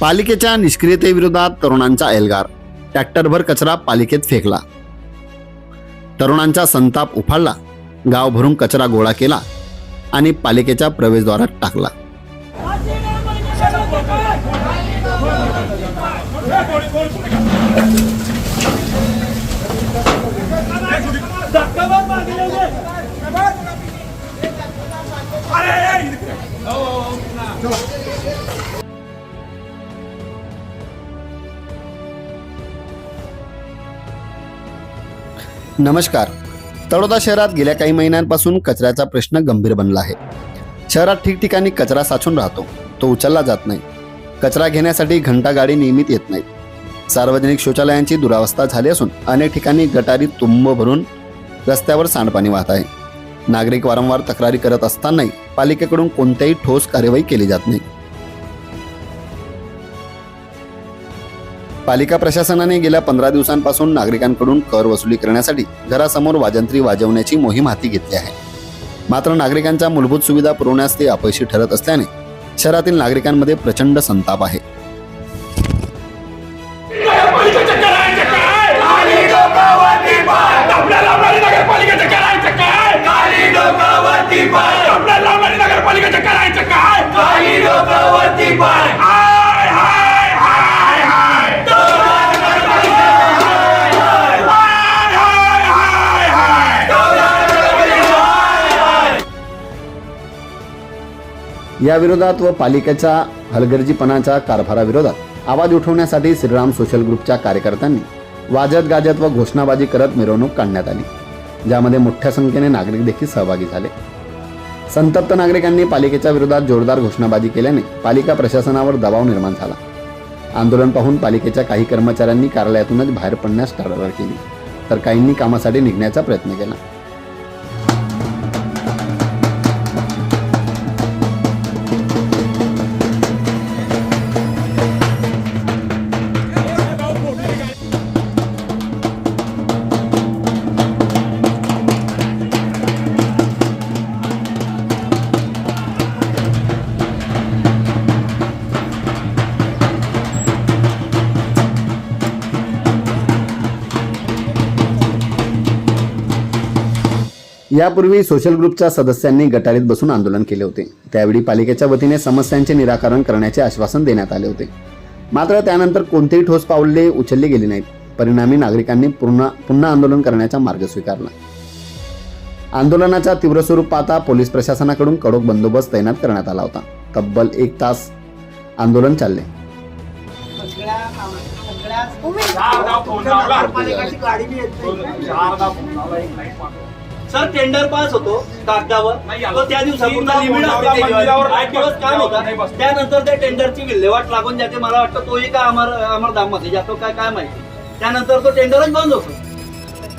पालिकेच्या निष्क्रियतेविरोधात तरुणांचा एल्गार. ट्रॅक्टरभर कचरा पालिकेत फेकला. तरुणांचा संताप उफाळला. गावभरून कचरा गोळा केला आणि पालिकेच्या प्रवेशद्वारात टाकला. नमस्कार. तळोदा शहरात गेल्या काही महिन्यांपासून कचऱ्याचा प्रश्न गंभीर बनला आहे. शहरात ठिकठिकाणी कचरा साचून राहतो. तो उचलला जात नाही. कचरा घेण्यासाठी घंटा गाडी नियमित येत नाही. सार्वजनिक शौचालयांची दुरावस्था झाली असून अनेक ठिकाणी गटारी तुंब भरून रस्त्यावर सांडपाणी वाहत आहे. नागरिक वारंवार तक्रारी करत असतानाही पालिकेकडून कोणत्याही ठोस कार्यवाही केली जात नाही. पालिका प्रशासनाने गेल्या पंधरा दिवसांपासून नागरिकांकडून कर वसुली करण्यासाठी घरासमोर वाजंत्री वाजवण्याची मोहीम हाती घेतली आहे. मात्र नागरिकांच्या मूलभूत सुविधा पुरवण्यास ते अपयशी ठरत असल्याने शहरातील नागरिकांमध्ये प्रचंड संताप आहे. नगरपालिकेचं करायचं काय? या विरोधात व पालिकेच्या हलगर्जीपणाच्या कारभाराविरोधात आवाज उठवण्यासाठी श्रीराम सोशल ग्रुपच्या कार्यकर्त्यांनी वाजत गाजत व घोषणाबाजी करत मिरवणूक काढण्यात आली. ज्यामध्ये मोठ्या संख्येने नागरिक देखील सहभागी झाले. संतप्त नागरिकांनी पालिकेच्या विरोधात जोरदार घोषणाबाजी केल्याने पालिका प्रशासनावर दबाव निर्माण झाला. आंदोलन पाहून पालिकेच्या काही कर्मचाऱ्यांनी कार्यालयातूनच बाहेर पडण्यास टाळाटाळ केली. तर काहींनी कामासाठी निघण्याचा प्रयत्न केला. यापूर्वी सोशल ग्रुपच्या सदस्यांनी गटारीत बसून आंदोलन केले होते. त्यावेळी पालिकेच्या वतीने समस्यांचे निराकरण करण्याचे आश्वासन देण्यात आले होते. मात्र त्यानंतर कोणतेही ठोस पावले उचलली गेली नाहीत. परिणामी नागरिकांनी पुन्हा पुन्हा आंदोलन करण्याचा मार्ग स्वीकारला. आंदोलनाचा तीव्र स्वरूप पाहता पोलीस प्रशासनाकडून कडक बंदोबस्त तैनात करण्यात आला होता. तब्बल एक तास आंदोलन चालले. सर टेंडर पास होतो कागदावर. तो त्या दिवसापुरता लिमिट असते. आठ दिवस काम होता. त्यानंतर त्या टेंडरची विल्हेवाट लागून जाते. मला वाटतं तोही काय अमर अमरधाममध्ये जातो काय काय माहिती. त्यानंतर तो टेंडरच बंद होतो.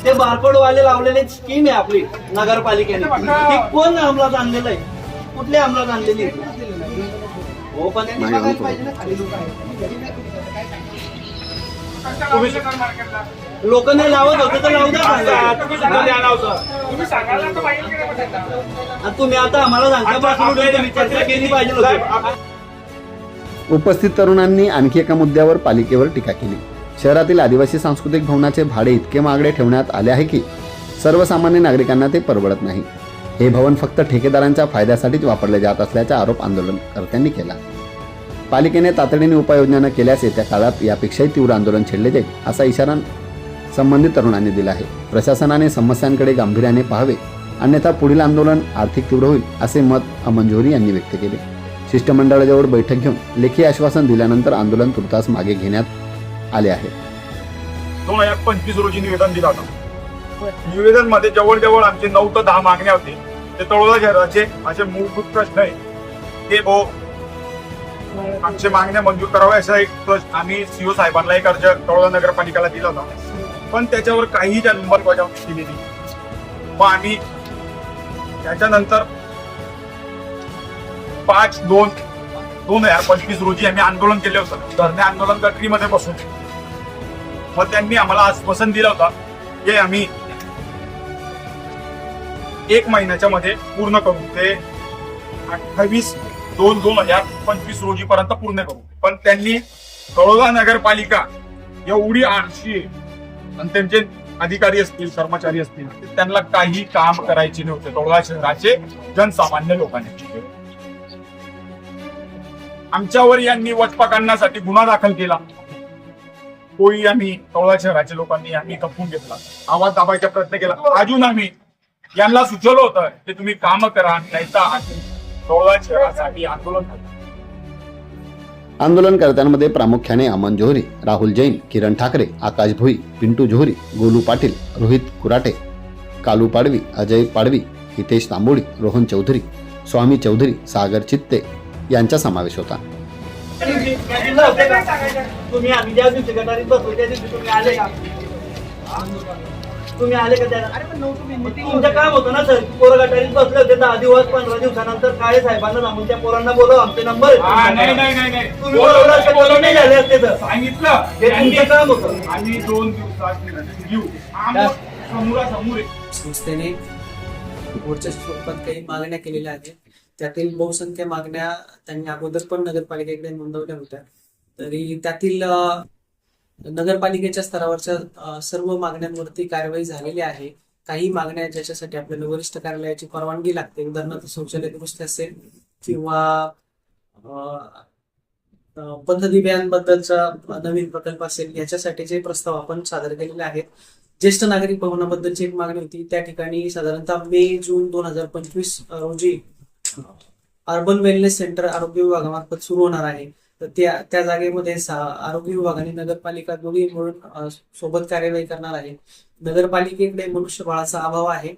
ते बारकोड वाले लावलेले स्कीम आहे आपली नगरपालिकेने. ती कोण अंमलात आणलेलं आहे? कुठल्या अंमलात आणलेली आहे? हो पण त्यांनी बघायला पाहिजे लोकं नाही लावत होते तर लावू द्या तुम्ही आता आम्हाला सांगता केली पाहिजे उपस्थित तरुणांनी आणखी एका मुद्द्यावर पालिकेवर टीका केली. शहरातील आदिवासी सांस्कृतिक भवनाचे भाडे इतके महागडे ठेवण्यात आले आहे की सर्वसामान्य नागरिकांना ते परवडत नाही. हे भवन फक्त ठेकेदारांच्या फायद्यासाठीच वापरले जात असल्याचा आरोप आंदोलनकर्त्यांनी केला. पालिकेने तातडीने उपाययोजना न केल्यास येत्या काळात यापेक्षाही तीव्र आंदोलन छेडले जाईल असा इशारा संबंधित तरुणांनी दिला आहे. प्रशासनाने समस्यांकडे गांभीर्याने पाहावे अन्यथा पुढील आंदोलन आर्थिक तीव्र होईल असे मत अमन जोहरी यांनी व्यक्त केले. शिष्टमंडळाजवळ बैठक घेऊन लेखी आश्वासन दिल्यानंतर आंदोलन तुर्तास मागे घेण्यात आले आहे. दोन हजार पंचवीस रोजी निवेदन दिलं होतं. निवेदनमध्ये जवळजवळ आमचे नऊ ते दहा मागण्या होते. ते तळोदा शहराचे असे मूलभूत प्रश्न आहे ते भो आमचे मागण्या मंजूर कराव्या असा एक प्रश्न आम्ही सीओ साहेबांना एक अर्ज तळोदा नगरपालिकेला दिला होता. पण त्याच्यावर काहीही अंमलबजावणी केली नाही. मग आम्ही त्याच्यानंतर पाच दोन दोन हजार पंचवीस रोजी आम्ही आंदोलन केले होतं. धरणे आंदोलन गटरीमध्ये बसून. मग त्यांनी आम्हाला आश्वासन दिलं होतं की आम्ही एक महिन्याच्या मध्ये पूर्ण करू. ते अठ्ठावीस दोन दोन हजार पंचवीस रोजी पर्यंत पूर्ण करू. पण त्यांनी तळोदा नगरपालिका एवढी आळशी आहे. आणि त्यांचे अधिकारी असतील कर्मचारी असतील त्यांना काही काम करायचे नव्हते. तळोदा शहराचे जनसामान्य लोकांनी आमच्यावर यांनी वचपा काढण्यासाठी गुन्हा दाखल केला. कोळी यांनी तळोदा शहराच्या लोकांनी यांनी कपून घेतला. आवाज दाबायचा प्रयत्न केला. अजून आम्ही यांना सुचवलं होतं की तुम्ही काम करा नाही तर तळोदा शहरासाठी आंदोलन करा आंदोलनकर्त्यांमध्ये प्रामुख्याने अमन जोहरी राहुल जैन किरण ठाकरे आकाश भोई पिंटू जोहरी गोलू पाटील रोहित कुराटे कालू पाडवी अजय पाडवी हितेश तांबोळी रोहन चौधरी स्वामी चौधरी सागर चित्ते यांचा समावेश होता. तुम्ही आम्ही ज्या दिवशी गटारीत बसलो त्या दिवशी तुम्ही आले का? तुम्ही आले का त्या मग तुमचं काम होतं ना सर. पोरं गटारीत बसले होते दहा दिवस पंधरा दिवसानंतर काळे साहेबांना सांगून त्या पोरांना बोलव आमचे नंबर हा, नाही तुमच्याकडे. नाही नाही नाही. तुम्ही बोलवलं असतं तर नाही. झाले असते तर? सांगितलं. हे तुमचं काम होतं. आम्ही दोन दिवसात घेऊ. आम्ही समोरासमोर आहे. संस्थेने मोर्चा स्वरूपात काही मागण्या केलेल्या आहेत. त्यातील बहुसंख्य मागण्या त्यांनी अगोदर पण नगरपालिकेकडे नोंदवल्या होत्या. तरी त्यातील अ, नगरपालिकेच्या स्तरावरच्या सर्व मागण्यांवरती कारवाई झालेली आहे. काही मागण्या ज्याच्यासाठी आपल्याला वरिष्ठ कार्यालयाची परवानगी लागते. उदाहरणार्थ शौचालय दुरुस्ती असेल किंवा अ, पथदिव्यांबद्दलचा नवीन प्रकल्प असेल याच्यासाठी जे प्रस्ताव आपण सादर केलेले आहेत. ज्येष्ठ नागरिक भवनाबद्दलची एक मागणी होती. त्या ठिकाणी साधारणतः मे जून दोन हजार पंचवीस रोजी अर्बन वेलनेस सेंटर आरोग्य विभागामार्फत सुरू होणार आहे. तर त्या त्या जागेमध्ये सा- आरोग्य विभाग आणि नगरपालिका दोन्ही मिळून सोबत कार्यवाही करणार आहे. नगरपालिकेकडे मनुष्यबळाचा अभाव आहे.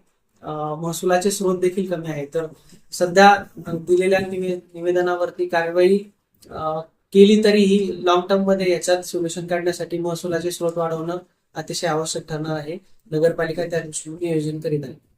महसुलाचे स्रोत देखील कमी आहे. तर सध्या दिलेल्या निवेदनावरती कार्यवाही केली तरीही लॉंग टर्ममध्ये याच्यात सोल्युशन काढण्यासाठी महसुलाचे स्रोत वाढवणं अतिशय आवश्यक ठरणार आहे. नगरपालिका त्या दृष्टीने नियोजन करीत आहे.